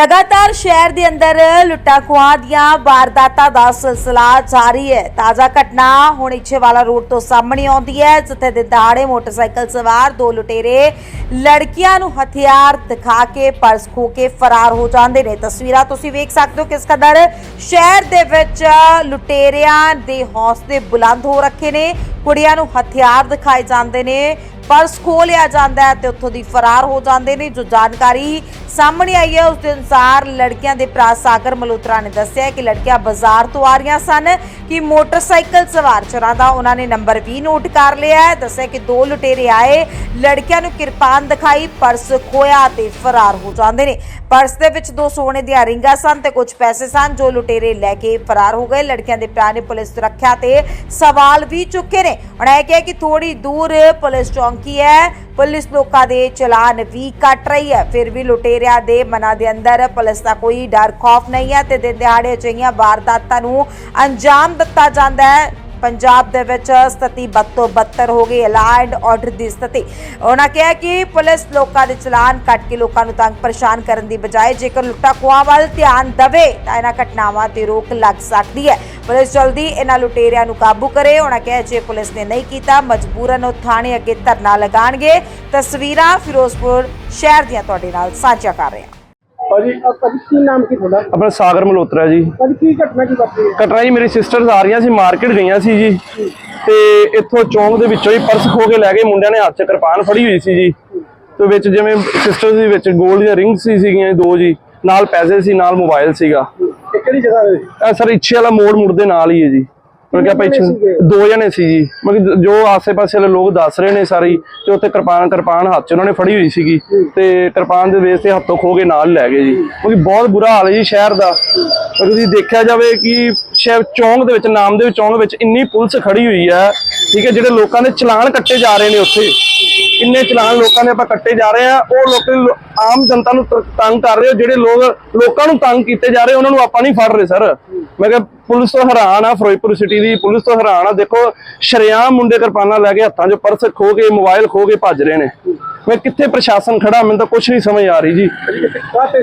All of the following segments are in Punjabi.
ਲਗਾਤਾਰ ਸ਼ਹਿਰ ਦੇ ਅੰਦਰ ਲੁੱਟਾਂ ਖੋਹਾਂ ਦੀਆਂ ਵਾਰਦਾਤਾਂ ਦਾ ਸਿਲਸਿਲਾ ਜਾਰੀ ਹੈ। ਤਾਜ਼ਾ ਘਟਨਾ ਹੁਣ ਇੱਛੇਵਾਲਾ ਰੋਡ ਤੋਂ ਸਾਹਮਣੇ ਆਉਂਦੀ ਹੈ, ਜਿੱਥੇ ਦੇ ਮੋਟਰਸਾਈਕਲ ਸਵਾਰ ਦੋ ਲੁਟੇਰੇ ਲੜਕੀਆਂ ਨੂੰ ਹਥਿਆਰ ਦਿਖਾ ਕੇ ਪਰਸ ਖੋ ਕੇ ਫਰਾਰ ਹੋ ਜਾਂਦੇ ਨੇ। ਤਸਵੀਰਾਂ ਤੁਸੀਂ ਵੇਖ ਸਕਦੇ ਹੋ ਕਿਸ ਕਦਰ ਸ਼ਹਿਰ ਦੇ ਵਿੱਚ ਲੁਟੇਰਿਆਂ ਦੇ ਹੌਸਲੇ ਬੁਲੰਦ ਹੋ ਰੱਖੇ ਨੇ। ਕੁੜੀਆਂ ਨੂੰ ਹਥਿਆਰ ਦਿਖਾਏ ਜਾਂਦੇ ਨੇ, ਪਰਸ ਖੋਹ ਲਿਆ ਜਾਂਦਾ ਹੈ ਤੇ ਉੱਥੋਂ ਦੀ ਫਰਾਰ ਹੋ ਜਾਂਦੇ ਨੇ। ਜੋ ਜਾਣਕਾਰੀ ਸਾਹਮਣੇ ਆਈ ਹੈ, ਉਸ ਦੇ ਅਨੁਸਾਰ ਲੜਕੀਆਂ ਦੇ ਭਰਾ ਸਾਗਰ ਮਲਹੋਤਰਾ ਨੇ ਦੱਸਿਆ ਕਿ ਲੜਕੀਆਂ ਬਾਜ਼ਾਰ ਤੋਂ ਆ ਰਹੀਆਂ ਸਨ ਕਿ ਮੋਟਰਸਾਈਕਲ ਸਵਾਰ ਚਰਾਂ ਦਾ ਉਹਨਾਂ ਨੇ ਨੰਬਰ ਵੀ ਨੋਟ ਕਰ ਲਿਆ ਹੈ। ਦੱਸਿਆ ਕਿ ਦੋ ਲੁਟੇਰੇ ਆਏ, ਲੜਕੀਆਂ ਨੂੰ ਕਿਰਪਾਨ ਦਿਖਾਈ, ਪਰਸ ਖੋਇਆ ਤੇ ਫਰਾਰ ਹੋ ਜਾਂਦੇ ਨੇ। ਪਰਸ ਦੇ ਵਿੱਚ ਦੋ ਸੋਨੇ ਦੀਆਂ ਰਿੰਗਾਂ ਸਨ ਤੇ ਕੁਝ ਪੈਸੇ ਸਨ, ਜੋ ਲੁਟੇਰੇ ਲੈ ਕੇ ਫਰਾਰ ਹੋ ਗਏ। ਲੜਕੀਆਂ ਦੇ ਭਰਾ ਨੇ ਪੁਲਿਸ ਸੁਰੱਖਿਆ ਤੇ ਸਵਾਲ ਵੀ ਚੁੱਕੇ ਨੇ। ਉਹਨਾਂ ਇਹ ਕਿਹਾ ਕਿ ਥੋੜੀ ਦੂਰ ਪੁਲਿਸ ਚੌਂਕੀ ਹੈ, ਪੁਲਿਸ ਲੋਕਾਂ ਦੇ ਚਲਾਨ ਵੀ ਕੱਟ ਰਹੀ ਹੈ, ਫਿਰ ਵੀ ਲੁਟੇਰਿਆਂ ਦੇ ਮਨਾਂ ਦੇ ਅੰਦਰ। ਪੁਲਿਸ ਦਾ ਕੋਈ ਡਰ, ਖੌਫ ਨਹੀਂ ਹੈ ਤੇ ਦਿਨ ਦਿਹਾੜੇ ਅਜਿਹੀਆਂ ਵਾਰਦਾਤਾਂ ਨੂੰ ਅੰਜਾਮ ਦਿੱਤਾ ਜਾਂਦਾ ਹੈ। ਪੰਜਾਬ ਦੇ ਵਿੱਚ ਸਥਿਤੀ ਬਦ ਤੋਂ ਬੱਤਰ ਹੋ ਗਈ। ਲਾ ਐਂਡ ਆਰਡਰ ਦੀ ਸਥਿਤੀ। ਉਹਨਾਂ ਕਿਹਾ ਕਿ ਪੁਲਿਸ ਲੋਕਾਂ ਦੇ ਚਲਾਨ ਕੱਟ ਕੇ ਲੋਕਾਂ ਨੂੰ ਤੰਗ ਪਰੇਸ਼ਾਨ ਕਰਨ ਦੀ ਬਜਾਏ ਜੇਕਰ ਲੁੱਟਾ ਖੋਹਾਂ ਵੱਲ ਧਿਆਨ ਦੇਵੇ ਤਾਂ ਇਹਨਾਂ ਘਟਨਾਵਾਂ ਤੇ ਰੋਕ ਲੱਗ ਸਕਦੀ ਹੈ। ਪੁਲਿਸ ਜਲਦੀ ਇਹਨਾਂ ਲੁਟੇਰਿਆਂ ਨੂੰ ਕਾਬੂ ਕਰੇ। ਉਹਨਾਂ ਕਿਹਾ ਜੇ ਪੁਲਿਸ ਨੇ ਨਹੀਂ ਕੀਤਾ ਮਜਬੂਰਨ ਉਹ ਥਾਣੇ ਅੱਗੇ ਧਰਨਾ ਲਗਾਣਗੇ ਤਸਵੀਰਾਂ ਫਿਰੋਜ਼ਪੁਰ ਸ਼ਹਿਰ ਦੀਆਂ ਤੁਹਾਡੇ ਨਾਲ ਸਾਂਝਾ ਕਰ ਰਹੇ ਹਾਂ। ਭਾਜੀ ਭਾਜੀ ਕੀ ਨਾਮ ਕੀ ਤੁਹਾਡਾ? ਆਪਣਾ ਸਾਗਰ ਮਲਹੋਤਰਾ ਜੀ। ਭਾਜੀ ਕੀ ਘਟਨਾ ਕੀ ਵਾਪਰੀ? ਹੈ ਕਟਰਾ ਜੀ ਮੇਰੀ ਸਿਸਟਰਸ ਆ ਰਹੀਆਂ ਸੀ ਮਾਰਕੀਟ ਗਈਆਂ ਸੀ ਜੀ। ਤੇ ਇੱਥੋਂ ਚੌਂਕ ਦੇ ਵਿੱਚੋਂ ਹੀ ਪਰਸ ਖੋ ਕੇ ਲੈ ਗਏ ਮੁੰਡਿਆਂ ਨੇ ਹੱਥ 'ਚ ਕਿਰਪਾਨ ਫੜੀ ਹੋਈ ਸੀ ਜੀ। ਤੇ ਵਿੱਚ ਜਿਵੇਂ ਸਿਸਟਰਸ ਦੇ ਵਿੱਚ 골ਡ ਦੀਆਂ ਰਿੰਗਸ ਸੀ ਸੀਗੀਆਂ ਦੋ ਜੀ। ਨਾਲ ਪੈਸੇ ਸੀ ਨਾਲ ਮੋਬਾਈਲ ਸੀਗਾ। ਕਿਹੜੀ ਜਗ੍ਹਾ ਦੇ ਇਹ ਸਰ ਇੱਛੇ ਵਾਲਾ ਮੋੜ ਮੁੜਦੇ ਨਾਲ ਹੀ ਹੈ ਜੀ। ਮੈਂ ਕਿਹਾ ਸੀਗੇ? ਦੋ ਜਣੇ ਸੀ ਜੀ। ਮਤਲਬ ਜੋ ਆਸੇ-ਪਾਸੇ ਵਾਲੇ ਲੋਕ ਦੱਸ ਰਹੇ ਨੇ ਸਾਰੀ ਤੇ ਉੱਥੇ ਕਿਰਪਾਨ ਕਿਰਪਾਨ ਹੱਥ 'ਚ ਉਹਨਾਂ ਨੇ ਫੜੀ ਹੋਈ ਸੀਗੀ। ਤੇ ਕਿਰਪਾਨ ਦੇ ਵੇਸ ਤੇ ਹੱਥੋਂ ਖੋ ਕੇ ਨਾਲ ਲੈ ਗਏ ਜੀ। ਕਿਉਂਕਿ ਬਹੁਤ ਬੁਰਾ ਹਾਲ ਹੈ ਜੀ ਸ਼ਹਿਰ ਦਾ। ਅਗਰ ਤੁਸੀਂ ਦੇਖਿਆ ਜਾਵੇ ਕਿ ਸ਼ਹਿਰ ਚੌਂਕ ਦੇ ਵਿੱਚ ਨਾਮਦੇਵ ਚੌਂਕ ਵਿੱਚ ਇੰਨੀ ਪੁਲਿਸ ਖੜੀ ਹੋਈ ਹੈ ਠੀਕ ਹੈ ਜਿਹੜੇ ਲੋਕਾਂ ਦੇ ਚਲਾਨ ਕੱਟੇ ਜਾ ਰਹੇ ਨੇ ਉੱਥੇ। ਕਿੰਨੇ ਚਲਾਨ ਲੋਕਾਂ ਦੇ ਆਪਾਂ ਕੱਟੇ ਜਾ ਰਹੇ ਆ ਉਹ ਲੋਕ ਆਮ ਜਨਤਾ ਨੂੰ ਤੰਗ ਕਰ ਰਹੇ ਹੋ ਜਿਹੜੇ ਲੋਕ ਲੋਕਾਂ ਨੂੰ ਤੰਗ ਕੀਤੇ ਜਾ ਰਹੇ ਉਹਨਾਂ ਨੂੰ ਆਪਾਂ ਨਹੀਂ ਫੜ ਰਹੇ ਸਰ। ਮੈਂ ਕਿਹਾ ਪੁਲਿਸ ਤੋਂ ਹੈਰਾਨ ਆ ਫਿਰੋਜ਼ਪੁਰ ਸਿਟੀ ਦੀ ਪੁਲਿਸ ਤੋਂ ਹੈਰਾਨ ਆ। ਦੇਖੋ ਸ਼ਰੇਆਮ ਮੁੰਡੇ ਕਿਰਪਾਨਾਂ ਲੈ ਕੇ ਹੱਥਾਂ 'ਚ ਪਰਸ ਖੋ ਕੇ ਮੋਬਾਈਲ ਖੋ ਕੇ ਭੱਜ ਰਹੇ ਨੇ। ਮੈਂ ਕਿੱਥੇ ਪ੍ਰਸ਼ਾਸਨ ਖੜਾ ਮੈਨੂੰ ਤਾਂ ਕੁਝ ਨਹੀਂ ਸਮਝ ਆ ਰਹੀ ਜੀ।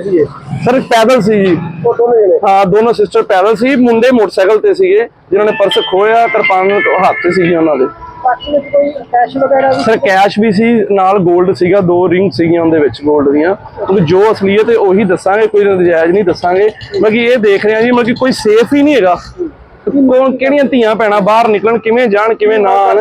ਸੀ ਸਰ ਪੈਦਲ ਸੀ ਜੀ। ਹਾਂ ਦੋਨੋਂ ਸਿਸਟਰ ਪੈਦਲ ਸੀ ਮੁੰਡੇ ਮੋਟਰਸਾਈਕਲ ਤੇ ਸੀਗੇ ਜਿਨ੍ਹਾਂ ਨੇ ਪਰਸ ਖੋਇਆ ਕਿਰਪਾਨ ਹੱਥ 'ਚ ਸੀਗੀ ਉਹਨਾਂ ਦੇ। ਪਾਸ ਵਿੱਚ ਕੋਈ ਕੈਸ਼ ਵਗੈਰਾ ਵੀ ਸਰ ਕੈਸ਼ ਵੀ ਸੀ, ਨਾਲ 골ਡ ਸੀਗਾ, ਦੋ ਰਿੰਗ ਸੀਗੀਆਂ ਉਹਦੇ ਵਿੱਚ 골ਡ ਦੀਆਂ। ਕਿਉਂਕਿ ਜੋ ਅਸਲੀਅਤ ਹੈ, ਉਹੀ ਦੱਸਾਂਗੇ, ਕੋਈ ਨਜਾਇਜ਼ ਨਹੀਂ ਦੱਸਾਂਗੇ। ਬਾਕੀ ਇਹ ਦੇਖ ਰਹੇ ਹਾਂ ਜੀ ਮਤਲਬ ਕੋਈ ਸੇਫ ਹੀ ਨਹੀਂ ਹੈਗਾ। ਕੋਣ ਕਿਹੜੀਆਂ ਧੀਆਂ ਭੈਣਾਂ ਬਾਹਰ ਨਿਕਲਣ, ਕਿਵੇਂ ਜਾਣ, ਕਿਵੇਂ ਨਾ ਆਣ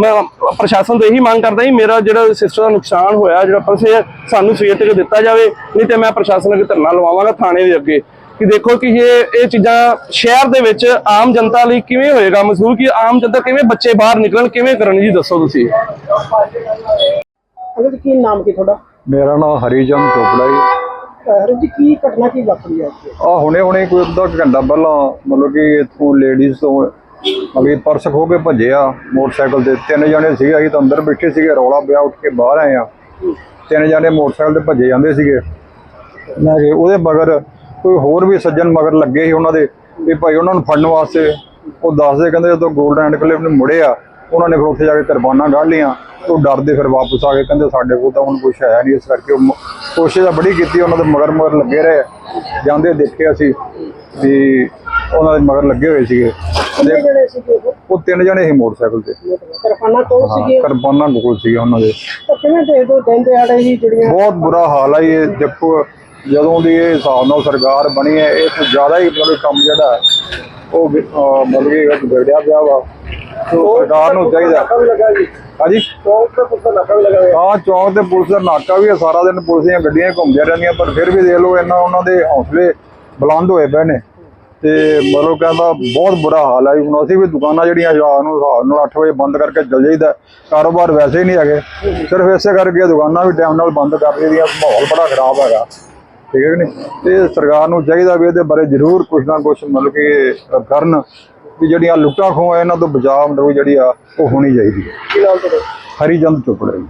ਮੈਂ ਪ੍ਰਸ਼ਾਸਨ ਤੋਂ ਇਹੀ ਮੰਗ ਕਰਦਾ ਜੀ, ਮੇਰਾ ਜਿਹੜਾ ਸਿਸਟਮ ਦਾ ਨੁਕਸਾਨ ਹੋਇਆ, ਜਿਹੜਾ ਪਰਸੇ ਸਾਨੂੰ ਸਵੇਰ ਤੱਕ ਦਿੱਤਾ ਜਾਵੇ। ਨਹੀਂ ਤੇ ਮੈਂ ਪ੍ਰਸ਼ਾਸਨ ਅੱਗੇ ਧਰਨਾ ਲਵਾਵਾਂਗਾ, ਥਾਣੇ ਦੇ ਅੱਗੇ। ਕਿ ਦੇਖੋ ਕਿ ਇਹ ਇਹ ਚੀਜ਼ਾਂ ਸ਼ਹਿਰ ਦੇ ਵਿੱਚ ਆਮ ਜਨਤਾ ਲਈ ਕਿਵੇਂ ਹੋਏਗਾ? ਮਸੂਲ ਕਿ ਆਮ ਜਨਤਾ ਕਿਵੇਂ ਬੱਚੇ ਬਾਹਰ ਨਿਕਲਣ? ਕਿਵੇਂ ਕਰਨ ਜੀ? ਦੱਸੋ ਤੁਸੀਂ। ਅਗਰ ਕੀ ਨਾਮ ਕੀ ਤੁਹਾਡਾ? ਮੇਰਾ ਨਾਮ ਹਰੀਜਨ ਚੋਪੜਾ ਜੀ। ਹਰ ਜੀ ਕੀ ਘਟਨਾ ਕੀ ਵਾਪਰੀ ਹੈ? ਆ ਹੁਣੇ ਹੁਣੇ ਕੋਈ ਅੱਧਾ ਘੰਟਾ ਪਹਿਲਾਂ ਮਤਲਬ ਕਿ ਇਥੋਂ ਲੇਡੀਜ਼ ਤੋਂ ਅਗੇ ਪਰਸ ਖੋ ਕੇ ਭੱਜਿਆ ਮੋਟਰਸਾਈਕਲ ਤੇ। ਤਿੰਨ ਜਣੇ ਸੀਗੇ ਅਸੀਂ ਤਾਂ ਅੰਦਰ ਬੈਠੇ ਸੀਗੇ ਰੌਲਾ ਪਿਆ ਉੱਠ ਕੇ ਬਾਹਰ ਆਏ ਆ। ਤਿੰਨ ਜਣੇ ਮੋਟਰਸਾਈਕਲ ਤੇ ਭੱਜੇ ਜਾਂਦੇ ਸੀਗੇ। ਕੇ ਉਹਦੇ ਮਗਰ ਕੋਈ ਹੋਰ ਵੀ ਸੱਜਣ ਮਗਰ ਲੱਗੇ ਸੀ ਉਹਨਾਂ ਦੇ ਵੀ ਭਾਈ ਉਹਨਾਂ ਨੂੰ ਫੜਨ ਵਾਸਤੇ। ਉਹ ਦੱਸਦੇ ਕਹਿੰਦੇ ਜਦੋਂ 골ਡਨ ਐਂਡ ਕਲਿਪ ਨੇ ਮੁੜਿਆ ਉਹਨਾਂ ਨੇ ਫਿਰ ਉੱਥੇ ਜਾ ਕੇ ਕੁਰਬਾਨਾਂ ਕੱਢ ਲਈਆਂ। ਉਹ ਡਰਦੇ ਫਿਰ ਵਾਪਸ ਆ ਗਏ। ਕਹਿੰਦੇ ਸਾਡੇ ਕੋਲ ਤਾਂ ਹੁਣ ਕੁਝ ਹੈ ਨਹੀਂ ਇਸ ਕਰਕੇ ਉਹ ਕੋਸ਼ਿਸ਼ ਤਾਂ ਬੜੀ ਕੀਤੀ ਉਹਨਾਂ ਦੇ ਮਗਰ ਮਗਰ ਲੱਗੇ ਰਹੇ। ਜਾਂਦੇ ਦੇਖੇ ਅਸੀਂ ਵੀ ਉਹਨਾਂ ਦੇ ਮਗਰ ਲੱਗੇ ਹੋਏ ਸੀਗੇ। ਉਹ? ਤਿੰਨ ਜਣੇ ਸੀ ਮੋਟਰਸਾਈਕਲ ਤੇ। ਕਿਰਪਾਨਾਂ ਕੋਲ ਸੀਗੇ ਕੁਰਬਾਨਾਂ ਕੋਲ ਸੀਗੇ ਉਹਨਾਂ ਦੇ। ਤਾਂ ਕਿਵੇਂ ਦੇ ਦੋ ਦਿਨ ਦਿਹਾੜੇ ਹੀ ਜਿਹੜੀਆਂ ਬਹੁਤ ਬੁਰਾ ਹਾਲ ਹੈ ਇਹ ਦੇਖੋ ਜਦੋਂ ਦੀ ਇਹ ਹਿਸਾਬ ਨਾਲ ਸਰਕਾਰ ਬਣੀ ਹੈ ਇਹ ਤੋਂ ਜ਼ਿਆਦਾ ਹੀ ਮਤਲਬ ਕੰਮ ਜਿਹੜਾ ਉਹ ਮਤਲਬ ਕਿ ਵਿਗੜਿਆ ਪਿਆ ਵਾ। ਸਰਕਾਰ ਨੂੰ ਚਾਹੀਦਾ। ਹਾਂਜੀ? ਚੌਂਕ ਤੇ ਪੁੱਤ ਨਾਕਾ ਵੀ ਲੱਗਾ ਹੋਇਆ। ਹਾਂ ਚੌਂਕ ਤੇ ਪੁਲਿਸ ਦਾ ਨਾਕਾ ਵੀ ਹੈ ਸਾਰਾ ਦਿਨ ਪੁਲਿਸ ਦੀਆਂ ਗੱਡੀਆਂ ਘੁੰਮਦੀਆਂ ਰਹਿੰਦੀਆਂ ਪਰ ਫਿਰ ਵੀ ਦੇਖ ਲਓ ਇਹਨਾਂ ਉਹਨਾਂ ਦੇ ਹੌਸਲੇ ਬੁਲੰਦ ਹੋਏ ਪਏ ਨੇ। ਤੇ ਮਤਲਬ ਕਹਿੰਦਾ ਬਹੁਤ ਬੁਰਾ ਹਾਲ ਹੈ ਜੀ। ਹੁਣ ਅਸੀਂ ਵੀ ਦੁਕਾਨਾਂ ਜਿਹੜੀਆਂ ਰਾਤ ਨੂੰ ਹਿਸਾਬ ਨਾਲ 8 ਵਜੇ ਬੰਦ ਕਰਕੇ ਚਲ ਜਾਈਦਾ ਕਾਰੋਬਾਰ ਵੈਸੇ ਹੀ ਨਹੀਂ ਹੈਗੇ। ਸਿਰਫ ਇਸੇ ਕਰਕੇ ਦੁਕਾਨਾਂ ਵੀ ਟਾਈਮ ਨਾਲ ਬੰਦ ਕਰ ਦਈਦੀਆਂ ਮਾਹੌਲ ਬੜਾ ਖਰਾਬ ਹੈਗਾ। ਠੀਕ ਹੈ ਕਿ ਨਹੀਂ? ਤੇ ਸਰਕਾਰ ਨੂੰ ਚਾਹੀਦਾ ਵੀ ਇਹਦੇ ਬਾਰੇ ਜ਼ਰੂਰ ਕੁਝ ਨਾ ਕੁਝ ਮਤਲਬ ਕਿ ਕਰਨ ਵੀ ਜਿਹੜੀਆਂ ਲੁੱਟਾਂ ਖੋਹਾਂ ਇਹਨਾਂ ਤੋਂ ਬਚਾਅ ਮਤਲਬ ਜਿਹੜੀ ਆ ਉਹ ਹੋਣੀ ਚਾਹੀਦੀ ਹੈ। ਕੀ ਨਾਮ ਤੁਹਾਡਾ? ਹਰੀਜੰਦ ਚੋਪੜਾ ਜੀ।